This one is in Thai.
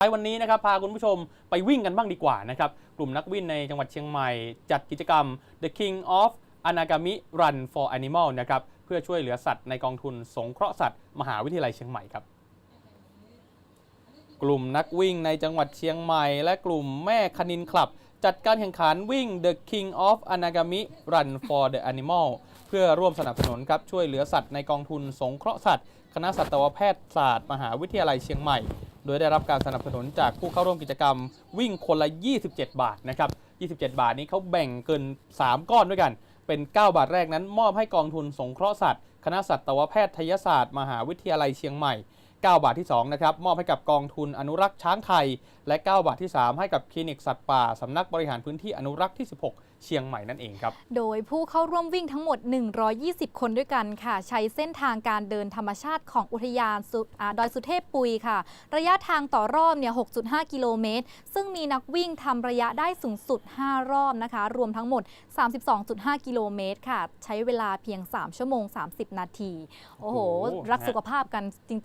ท้ายวันนี้นะครับพาคุณผู้ชมไปวิ่งกันบ้างดีกว่านะครับ กลุ่มนักวิ่งในจังหวัดเชียงใหม่ จัดกิจกรรม The King of Anagami Run for Animal นะครับเพื่อช่วยเหลือสัตว์ในกองทุนสงเคราะห์สัตว์มหาวิทยาลัยเชียงใหม่ครับ กลุ่มนักวิ่งในจังหวัดเชียงใหม่ และกลุ่มแม่คณินคลับ จัดการแข่งขันวิ่ง The King of Anagami Run for the Animal เพื่อร่วมสนับสนุนครับช่วยเหลือสัตว์ในกองทุนสงเคราะห์สัตว์ คณะสัตวแพทยศาสตร์ มหาวิทยาลัยเชียงใหม่ โดยได้รับการสนับสนุนจากผู้เข้าร่วมกิจกรรม วิ่งคนละ 27 บาทนะครับ 27 บาทนี้เขาแบ่งเกิน 3 ก้อนด้วยกัน เป็น 9 บาทแรกนั้น มอบให้กองทุนสงเคราะห์สัตว์ คณะสัตวแพทยศาสตร์ มหาวิทยาลัยเชียงใหม่ 9 บาทที่ 2 นะครับ มอบให้กับกองทุนอนุรักษ์ช้างไทย และ 9 บาทที่ 3 ให้กับคลินิกสัตว์ป่าสำนักบริหารพื้นที่อนุรักษ์ที่ 16 เชียงใหม่นั่นเองครับ โดยผู้เข้าร่วมวิ่งทั้งหมด 120 คนด้วยกันค่ะ ใช้เส้นทางการเดินธรรมชาติของอุทยานสุอาดอยสุเทพปุยค่ะ ระยะทางต่อรอบเนี่ย 6.5 กิโลเมตร ซึ่งมีนักวิ่งทำระยะได้สูงสุด 5 รอบนะคะ รวมทั้งหมด 32.5 กิโลเมตรค่ะ ใช้เวลาเพียง 3 ชั่วโมง 30 นาที โอ้โหโอ้โหรักสุขภาพกันจริง